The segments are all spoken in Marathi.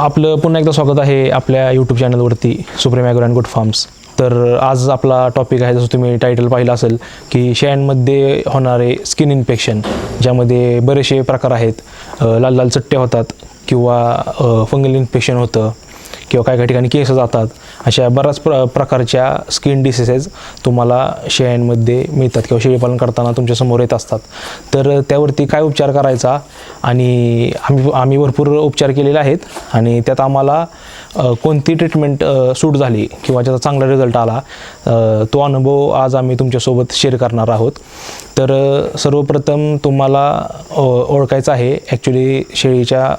आपलं पुन्हा एकदा स्वागत आहे आपल्या यूट्यूब चॅनलवरती supreme agro and good farms तर आज आपला टॉपिक आहे जसं तुम्ही टायटल पाहिलं असेल की शेळ्यांमध्ये होणारे स्किन इन्फेक्शन ज्यामध्ये बरेचसे प्रकार आहेत. लाल लाल चट्ट्या होतात किंवा फंगल इन्फेक्शन होतं. किंवा काही काही ठिकाणी केस जातात अशा बऱ्याच प्र प्रकारच्या स्किन डिसिसेस तुम्हाला शेळ्यांमध्ये मिळतात किंवा शेळीपालन करताना तुमच्यासमोर येत असतात. तर त्यावरती काय उपचार करायचा? आणि आम्ही आम्ही भरपूर उपचार केलेले आहेत आणि त्यात आम्हाला कोणती ट्रीटमेंट सूट झाली किंवा ज्याचा चांगला रिझल्ट आला तो अनुभव आज आम्ही तुमच्यासोबत शेअर करणार आहोत. तर सर्वप्रथम तुम्हाला ओळखायचं आहे ॲक्च्युली शेळीच्या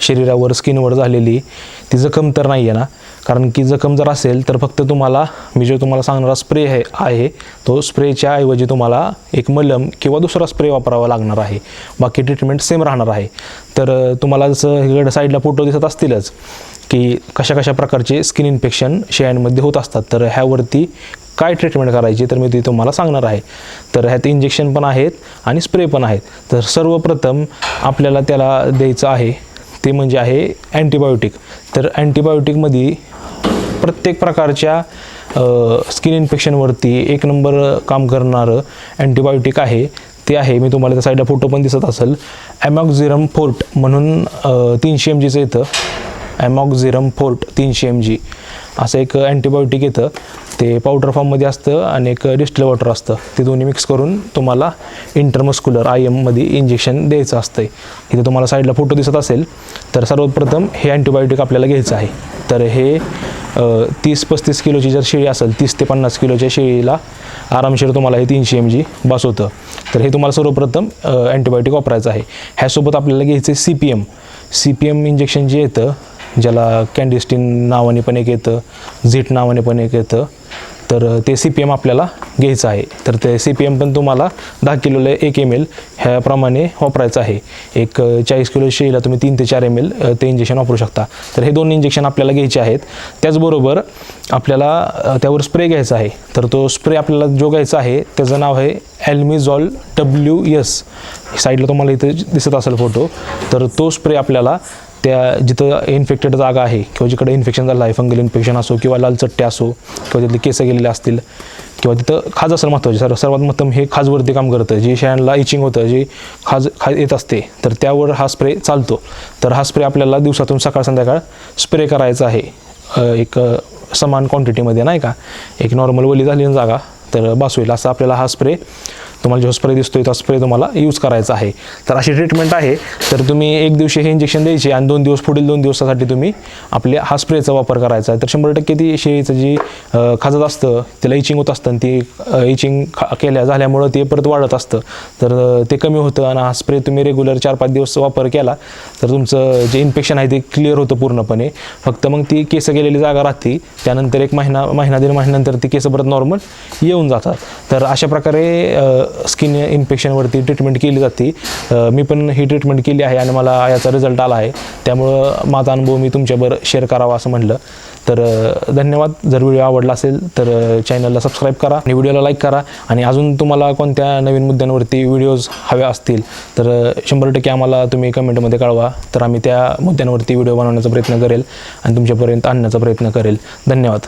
शरीरावर स्किनवर झालेली ती जखम तर नाही आहे ना. कारण की जखम जर असेल तर फक्त तुम्हाला मी जो तुम्हाला सांगणारा स्प्रे आहे आहे तो स्प्रेच्या ऐवजी तुम्हाला एक मलम किंवा दुसरा स्प्रे वापरावा लागणार आहे. बाकी ट्रीटमेंट सेम राहणार आहे. तर तुम्हाला जसं इकडं साईडला फोटो दिसत असतीलच की कशा कशा प्रकारचे स्किन इन्फेक्शन शेळ्यांमध्ये होत असतात. तर ह्यावरती काय ट्रीटमेंट करायची तर मी ती तुम्हाला सांगणार आहे. तर ह्यात इंजेक्शन पण आहेत आणि स्प्रे पण आहेत. तर सर्वप्रथम आपल्याला त्याला द्यायचं आहे ते म्हणजे आहे अँटीबायोटिक तर अँटीबायोटिकमध्ये प्रत्येक प्रकारच्या स्किन इन्फेक्शनवरती एक नंबर काम करणारं अँटीबायोटिक आहे. ते आहे. मी तुम्हाला त्या साईडला फोटो पण दिसत असेल. ॲमॉक्झिरम फोर्ट म्हणून तीनशे एम जीचं येतं ॲमॉक्झिरम फोर्ट तीनशे एम जी असं एक अँटीबायोटिक येतं. ते पावडर फॉर्ममध्ये असतं आणि एक डिस्टल वॉटर असतं. ते दोन्ही मिक्स करून तुम्हाला इंटरमस्क्युलर आय एममध्ये इंजेक्शन द्यायचं असतं आहे इथे तुम्हाला साईडला फोटो दिसत असेल तर सर्वप्रथम हे अँटीबायोटिक आपल्याला घ्यायचं आहे. तर हे तीस पस्तीस किलोची जर शेळी असेल तीस ते पन्नास किलोच्या शेळीला आरामशीर तुम्हाला हे तीनशे एम जी बस होतं. तर हे तुम्हाला सर्वप्रथम अँटीबायोटिक वापरायचं आहे. ह्यासोबत आपल्याला घ्यायचं आहे C P M C P M injection जे येतं ज्याला कॅन्डिस्टिन नावाने पण एक येतं झिट नावाने पण एक येतं तर ते सी पी एम आपल्याला घ्यायचं आहे. तर ते सी पी एम पण तुम्हाला दहा किलोला एक एम एल ह्याप्रमाणे वापरायचं आहे. एक चाळीस किलो शेळीला तुम्ही तीन ते चार एम एल ते इंजेक्शन वापरू शकता. तर हे दोन इंजेक्शन आपल्याला घ्यायचे आहेत. त्याचबरोबर आपल्याला त्यावर स्प्रे घ्यायचा आहे. तर तो स्प्रे आपल्याला जो घ्यायचा आहे त्याचं नाव आहे ॲल्मिझॉल डब्ल्यू एस साईडला तुम्हाला इथे दिसत असेल फोटो तर तो स्प्रे आपल्याला त्या जिथं इन्फेक्टेड जागा आहे किंवा जिकडे इन्फेक्शन झालं आहे फंगल इन्फेक्शन असो किंवा लाल चट्टे असो किंवा तिथले केस गेलेले असतील किंवा तिथं खाज असेल महत्त्वाचे. सर्व सर्वात महत्त्व हे खाजवरती काम करतं. जे शेळ्यांना इचिंग होतं जे खाज खा येत असते तर त्यावर हा स्प्रे चालतो. तर हा स्प्रे आपल्याला दिवसातून सकाळ संध्याकाळ स्प्रे करायचा आहे. एक समान क्वांटिटीमध्ये नाही का? एक नॉर्मल वली झाली जागा. तर बस होईल असा आपल्याला हा स्प्रे तुम्हाला जो स्प्रे दिसतोय तो स्प्रे तुम्हाला यूज करायचा आहे. तर अशी ट्रीटमेंट आहे. तर तुम्ही एक दिवशी हे इंजेक्शन द्यायचे आणि दोन दिवस पुढील दोन दिवसासाठी तुम्ही आपल्या हा स्प्रेचा वापर करायचा आहे. तर शंभर टक्के ती शेळीचं जी खाजत असतं त्याला इचिंग होत असतं आणि ती इचिंग केल्या झाल्यामुळं ते परत वाढत असतं. तर ते कमी होतं आणि हा स्प्रे तुम्ही रेग्युलर चार पाच दिवस वापर केला तर तुमचं जे इन्फेक्शन आहे ते क्लिअर होतं पूर्णपणे. फक्त मग ती केस गेलेली जागा राहते. त्यानंतर एक महिना महिना दीड महिन्यानंतर ती केस परत नॉर्मल येऊन जातात. तर अशा प्रकारे स्किन इन्फेक्शनवरती ट्रीटमेंट केली जाते. मी पण ही ट्रीटमेंट केली आहे आणि मला याचा रिझल्ट आला आहे. त्यामुळं माझा अनुभव मी तुमच्यावर शेअर करावा असं म्हटलं तर धन्यवाद. जर व्हिडिओ आवडला असेल तर चॅनलला सबस्क्राईब करा आणि व्हिडिओला लाईक करा. आणि अजून तुम्हाला कोणत्या नवीन मुद्द्यांवरती व्हिडिओज हव्या असतील तर शंभर टक्के आम्हाला तुम्ही कमेंटमध्ये कळवा. तर आम्ही त्या मुद्द्यांवरती व्हिडिओ बनवण्याचा प्रयत्न करेल आणि तुमच्यापर्यंत आणण्याचा प्रयत्न करेल. धन्यवाद.